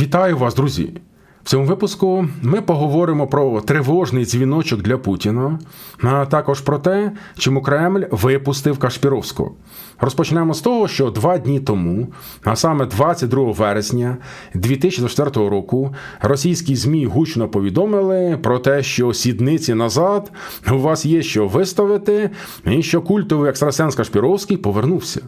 Вітаю вас, друзі! В цьому випуску ми поговоримо про тривожний дзвіночок для Путіна, а також про те, чому Кремль випустив Кашпіровського. Розпочнемо з того, що два дні тому, а саме 22 вересня 2024 року, російські ЗМІ гучно повідомили про те, що сідниці назад у вас є що виставити, і що культовий екстрасенс Кашпіровський повернувся.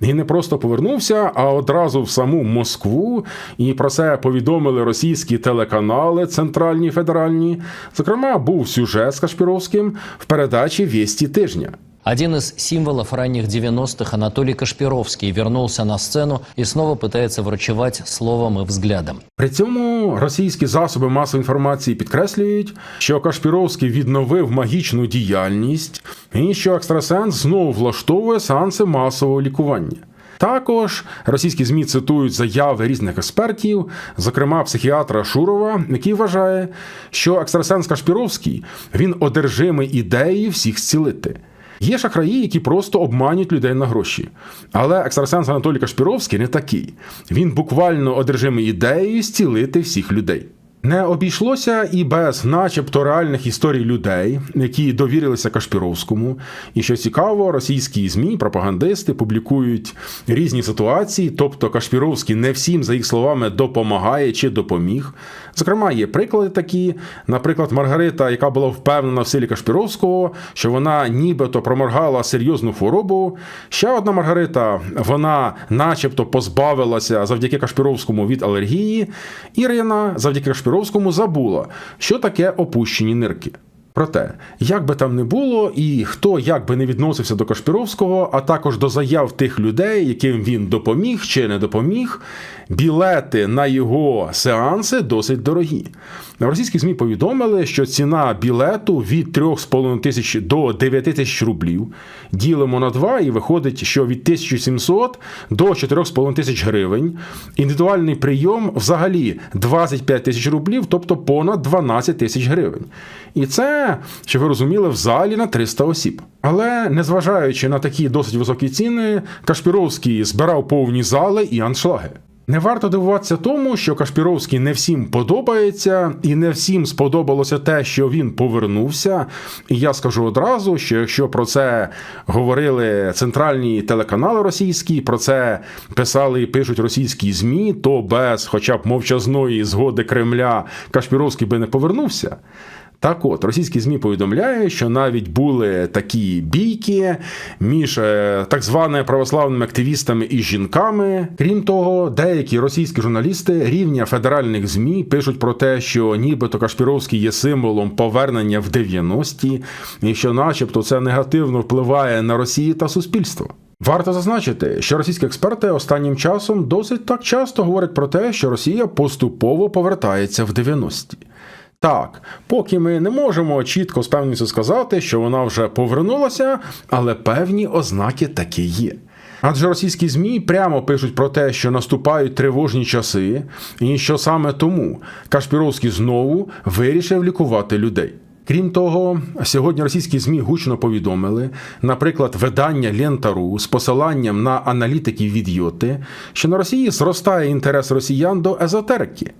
І не просто повернувся, а одразу в саму Москву. І про це повідомили російські телеканали центральні федеральні. Зокрема, був сюжет з Кашпіровським в передачі Вісті тижня. Один из символов ранних 90-х, Анатолий Кашпировский, вернулся на сцену и снова пытается врачевать словом и взглядом. При цьому російські засоби масової інформації підкреслюють, що Кашпіровський відновив магічну діяльність і що екстрасенс знову влаштовує сеанси масового лікування. Також російські змі цитують заяви різних експертів, зокрема психіатра Шурова, який вважає, що екстрасенс Кашпіровський він одержимий ідеєю всіх зцілити. Є шахраї, які просто обманюють людей на гроші. Але екстрасенс Анатолій Кашпіровський не такий. Він буквально одержимий ідеєю зцілити всіх людей. Не обійшлося і без, начебто, реальних історій людей, які довірилися Кашпіровському. І що цікаво, російські змі, пропагандисти публікують різні ситуації, тобто Кашпіровський не всім, за їх словами, допомагає чи допоміг. Зокрема, є приклади такі. Наприклад, Маргарита, яка була впевнена в силі Кашпіровського, що вона нібито проморгала серйозну хворобу. Ще одна Маргарита, вона, начебто, позбавилася завдяки Кашпіровському від алергії. Ірина завдяки Кашпіровському забула, що таке опущені нирки. Проте, як би там не було, і хто як би не відносився до Кашпіровського, а також до заяв тих людей, яким він допоміг чи не допоміг, білети на його сеанси досить дорогі. Російські ЗМІ повідомили, що ціна білету від 3,5 тисяч до 9 тисяч рублів. Ділимо на два, і виходить, що від 1700 до 4,5 тисяч гривень. Індивідуальний прийом взагалі 25 тисяч рублів, тобто понад 12 тисяч гривень. І це, щоб ви розуміли, в залі на 300 осіб. Але незважаючи на такі досить високі ціни, Кашпіровський збирав повні зали і аншлаги. Не варто дивуватися тому, що Кашпіровський не всім подобається, і не всім сподобалося те, що він повернувся. І я скажу одразу, що якщо про це говорили центральні телеканали російські, про це писали і пишуть російські змі, то без, хоча б мовчазної згоди Кремля, Кашпіровський би не повернувся. Так от, російські ЗМІ повідомляють, що навіть були такі бійки між е, так званими православними активістами і жінками. Крім того, деякі російські журналісти рівня федеральних ЗМІ пишуть про те, що нібито Кашпіровський є символом повернення в 90-ті, і що, начебто, це негативно впливає на Росію та суспільство. Варто зазначити, що російські експерти останнім часом досить так часто говорять про те, що Росія поступово повертається в 90-ті. Так, поки ми не можемо чітко з певністю сказати, що вона вже повернулася, але певні ознаки такі є. Адже російські ЗМІ прямо пишуть про те, що наступають тривожні часи, і що саме тому Кашпіровський знову вирішив лікувати людей. Крім того, сьогодні російські ЗМІ гучно повідомили, наприклад, видання Лента.ру з посиланням на аналітиків від Йоти, що на Росії зростає інтерес росіян до езотерики.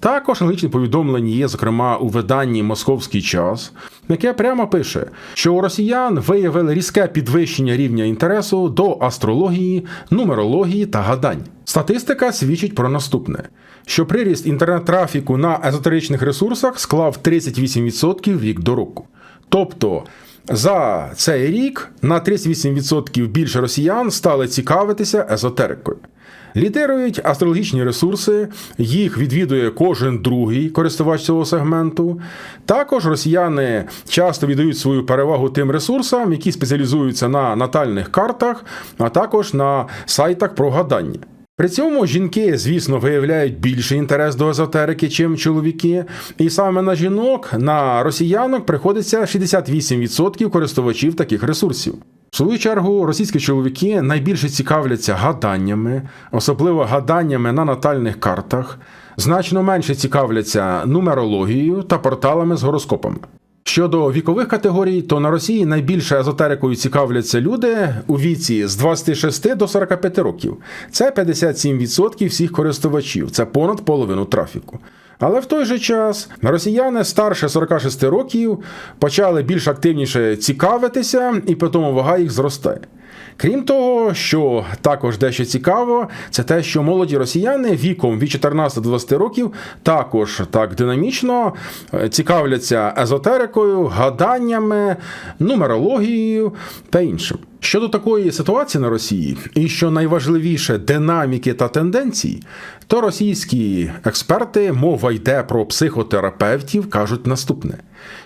Також аналітичні повідомлення є, зокрема, у виданні Московський час, яке прямо пише, що у росіян виявили різке підвищення рівня інтересу до астрології, нумерології та гадань. Статистика свідчить про наступне: що приріст інтернет-трафіку на езотеричних ресурсах склав 38% рік до року. Тобто за цей рік на 38% більше росіян стали цікавитися езотерикою. Лідирують астрологічні ресурси, їх відвідує кожен другий користувач цього сегменту. Також росіяни часто віддають свою перевагу тим ресурсам, які спеціалізуються на натальних картах, а також на сайтах про гадання. При цьому жінки, звісно, виявляють більший інтерес до езотерики, чим чоловіки, і саме на жінок, на росіянок приходиться 68% користувачів таких ресурсів. В свою чергу, російські чоловіки найбільше цікавляться гаданнями, особливо гаданнями на натальних картах, значно менше цікавляться нумерологією та порталами з гороскопами. Щодо вікових категорій, то на Росії найбільше езотерикою цікавляться люди у віці з 26 до 45 років. Це 57% всіх користувачів, це понад половину трафіку. Але в той же час росіяни старше 46 років почали більш активніше цікавитися, і тому вага їх зростає. Крім того, що також дещо цікаво, це те, що молоді росіяни віком від 14 до 20 років також так динамічно е, цікавляться езотерикою, гаданнями, нумерологією та іншим. Щодо такої ситуації на Росії, і що найважливіше динаміки та тенденції, то російські експерти, мова йде про психотерапевтів, кажуть наступне: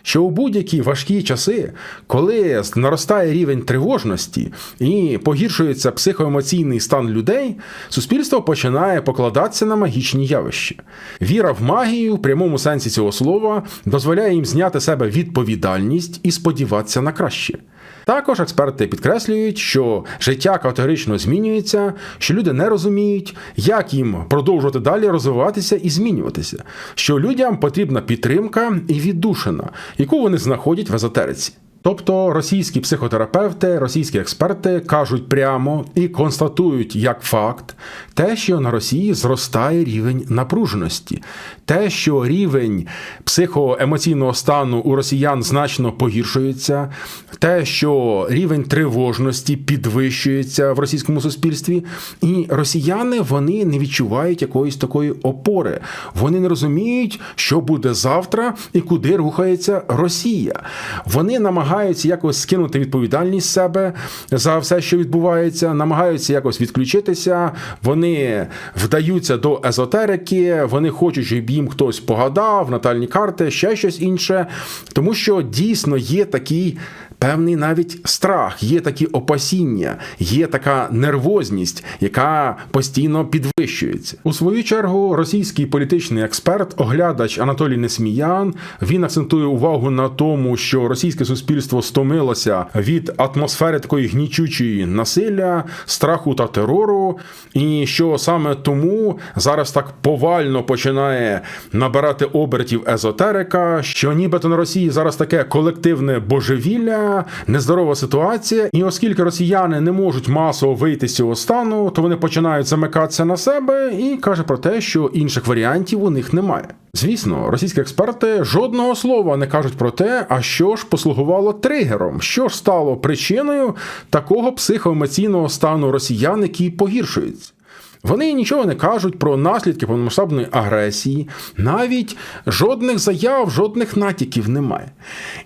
що у будь-які важкі часи, коли наростає рівень тривожності і погіршується психоемоційний стан людей, суспільство починає покладатися на магічні явища. Віра в магію в прямому сенсі цього слова дозволяє їм зняти себе відповідальність і сподіватися на краще. Також експерти підкреслюють, що життя категорично змінюється, що люди не розуміють, як їм продовжувати далі розвиватися і змінюватися, що людям потрібна підтримка і віддушина, яку вони знаходять в езотериці. Тобто російські психотерапевти, російські експерти кажуть прямо і констатують як факт те, що на Росії зростає рівень напруженості, те, що рівень психоемоційного стану у росіян значно погіршується, те, що рівень тривожності підвищується в російському суспільстві, і росіяни вони не відчувають якоїсь такої опори. Вони не розуміють, що буде завтра і куди рухається Росія. Вони намагаються якось скинути відповідальність з себе за все, що відбувається, намагаються якось відключитися. Вони вдаються до езотерики, вони хочуть, щоб їм хтось погадав, натальні карти, ще щось інше, тому що дійсно є такий. Певний навіть страх, є такі опасіння, є така нервозність, яка постійно підвищується. У свою чергу, російський політичний експерт, оглядач Анатолій Несміян, він акцентує увагу на тому, що російське суспільство стомилося від атмосфери такої гнічучої насилля, страху та терору, і що саме тому зараз так повально починає набирати обертів езотерика, що нібито на Росії зараз таке колективне божевілля нездорова ситуація, і оскільки росіяни не можуть масово вийти з цього стану, то вони починають замикатися на себе і каже про те, що інших варіантів у них немає. Звісно, російські експерти жодного слова не кажуть про те, а що ж послугувало тригером, що ж стало причиною такого психоемоційного стану росіян, який погіршується. Вони нічого не кажуть про наслідки повномасштабної агресії, навіть жодних заяв, жодних натяків немає.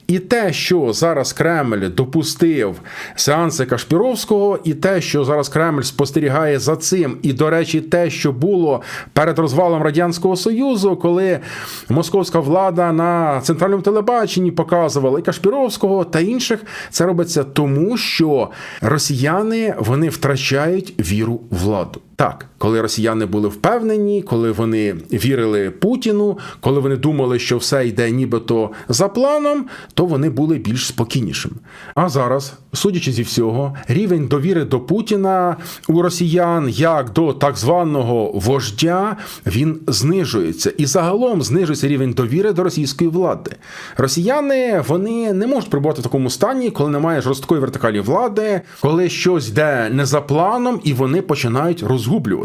І те, що зараз Кремль допустив сеанси Кашпіровського, і те, що зараз Кремль спостерігає за цим, і, до речі, те, що було перед розвалом Радянського Союзу, коли московська влада на центральному телебаченні показувала і Кашпіровського та інших, це робиться тому, що росіяни вони втрачають віру владу. Так, коли росіяни були впевнені, коли вони вірили Путіну, коли вони думали, що все йде нібито за планом, то вони були більш спокійнішими. А зараз, судячи зі всього, рівень довіри до Путіна у росіян як до так званого вождя він знижується, і загалом знижується рівень довіри до російської влади. Росіяни вони не можуть перебувати в такому стані, коли немає жорсткої вертикалі влади, коли щось йде не за планом, і вони починають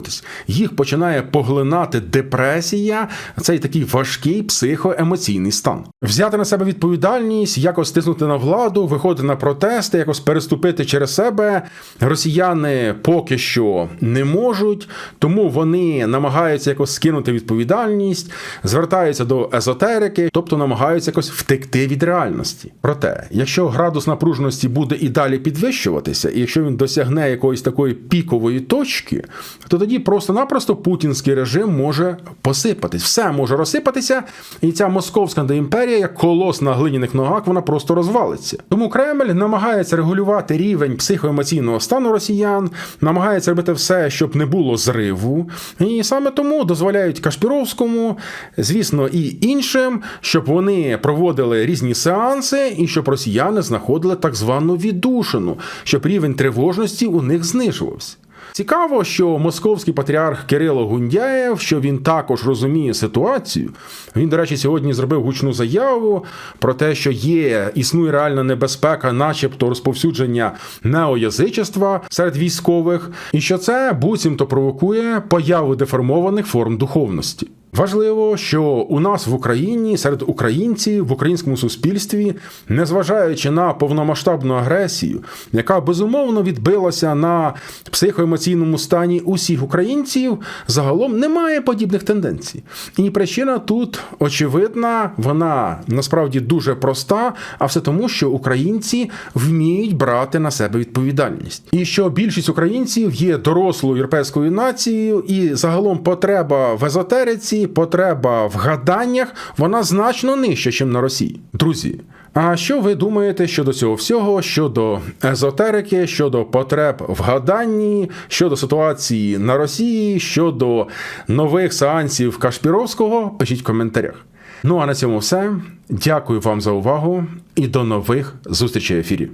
розгублюватись. Їх починає поглинати депресія, цей такий важкий психоемоційний стан. Взяти на себе відповідальність, якось стиснути на владу, виходити на протести, якось переступити через себе. Росіяни поки що не можуть, тому вони намагаються якось скинути відповідальність, звертаються до езотерики, тобто намагаються якось втекти від реальності. Проте, якщо градус напруженості буде і далі підвищуватися, і якщо він досягне якоїсь такої пікової точки, то тоді просто-напросто путінський режим може посипатись. Все може розсипатися, і ця московська імперія, як колос на глиняних ногах, вона просто розвалиться. Тому Кремль намагається регулювати рівень психоемоційного стану росіян, намагається робити все, щоб не було зриву. І саме тому дозволяють Кашпіровському, звісно, і іншим, щоб вони проводили різні сеанси, і щоб росіяни знаходили так звану віддушину, щоб рівень тривожності у них знижувався. Цікаво, що московський патріарх Кирило Гундяєв, що він також розуміє ситуацію. Він, до речі, сьогодні зробив гучну заяву про те, що є існує реальна небезпека, начебто розповсюдження неоязичества серед військових, і що це буцімто провокує появу деформованих форм духовності. Важливо, що у нас в Україні серед українців в українському суспільстві, незважаючи на повномасштабну агресію, яка безумовно відбилася на психоемоційному стані усіх українців, загалом немає подібних тенденцій. І причина тут очевидна, вона насправді дуже проста, а все тому, що українці вміють брати на себе відповідальність, і що більшість українців є дорослою європейською нацією, і загалом потреба в езотериці, потреба в гаданнях, вона значно нижча, ніж на Росії. Друзі. А що ви думаєте щодо цього всього, щодо езотерики, щодо потреб в гаданні, щодо ситуації на Росії, щодо нових сеансів Кашпіровського? Пишіть в коментарях. Ну а на цьому все. Дякую вам за увагу і до нових зустрічей в ефірі.